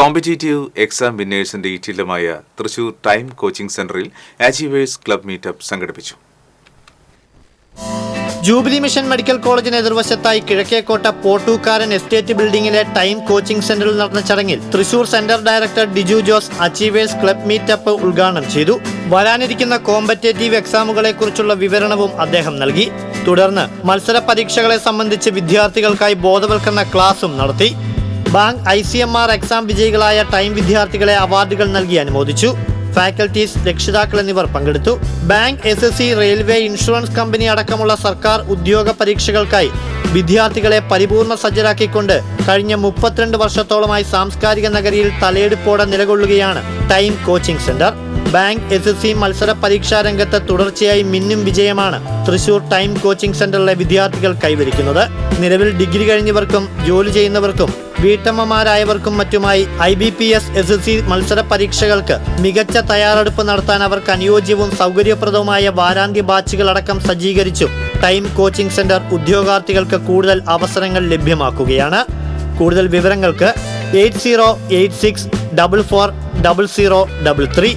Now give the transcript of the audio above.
Competitive exam വിന്നേഴ്സിന്റെ ഈറ്റില്ലമായ Thrissur time coaching സെന്ററിൽ അച്ചീവേഴ്സ് ക്ലബ് മീറ്റപ്പ് സംഘടിപ്പിച്ചു. ജൂബിലി മിഷൻ മെഡിക്കൽ കോളേജിന് എതിർവശത്തായി കിഴക്കേക്കോട്ട പോട്ടൂക്കാരൻ എസ്റ്റേറ്റ് ബിൽഡിംഗിലെ ടൈം കോച്ചിംഗ് സെന്ററിൽ നടന്ന ചടങ്ങിൽ Thrissur centre director Diju Jose achievers club meetup ഉദ്ഘാടനം ചെയ്തു. വരാനിരിക്കുന്ന കോമ്പറ്റേറ്റീവ് എക്സാമുകളെ കുറിച്ചുള്ള വിവരണവും അദ്ദേഹം നൽകി. തുടർന്ന് മത്സര പരീക്ഷകളെ സംബന്ധിച്ച് വിദ്യാർത്ഥികൾക്കായി ബോധവൽക്കരണ ക്ലാസും നടത്തി. Bank I C M R exam വിജയികളായ time വിദ്യാർത്ഥികളെ അവാർഡുകൾ നൽകി അനുമോദിച്ചു. ഫാക്കൽറ്റീസ് രക്ഷിതാക്കൾ എന്നിവർ പങ്കെടുത്തു. Bank S S C railway insurance company അടക്കമുള്ള സർക്കാർ ഉദ്യോഗ പരീക്ഷകൾക്കായി വിദ്യാർത്ഥികളെ പരിപൂർണ സജ്ജരാക്കിക്കൊണ്ട് കഴിഞ്ഞ മുപ്പത്തിരണ്ട് വർഷത്തോളമായി സാംസ്കാരിക നഗരിയിൽ തലയെടുപ്പോടെ നിലകൊള്ളുകയാണ് Time coaching centre. Bank S S C മത്സര പരീക്ഷാ രംഗത്ത് തുടർച്ചയായി മിന്നും വിജയമാണ്. തൃശൂർ ടൈം കോച്ചിംഗ് സെന്ററിലെ വിദ്യാർത്ഥികൾ കൈവരിക്കുന്നത്. നിലവിൽ ഡിഗ്രി കഴിഞ്ഞവർക്കും ജോലി ചെയ്യുന്നവർക്കും വീട്ടമ്മമാരായവർക്കും മറ്റുമായി I B P S S S C മത്സര പരീക്ഷകൾക്ക് മികച്ച തയ്യാറെടുപ്പ് നടത്താൻ അവർക്ക് അനുയോജ്യവും സൗകര്യപ്രദവുമായ വാരാന്ത്യ ബാച്ചുകളടക്കം സജ്ജീകരിച്ചു. ടൈം കോച്ചിംഗ് സെന്റർ ഉദ്യോഗാർത്ഥികൾക്ക് കൂടുതൽ അവസരങ്ങൾ ലഭ്യമാക്കുകയാണ്. കൂടുതൽ വിവരങ്ങൾക്ക് eight zero eight six double four double zero double three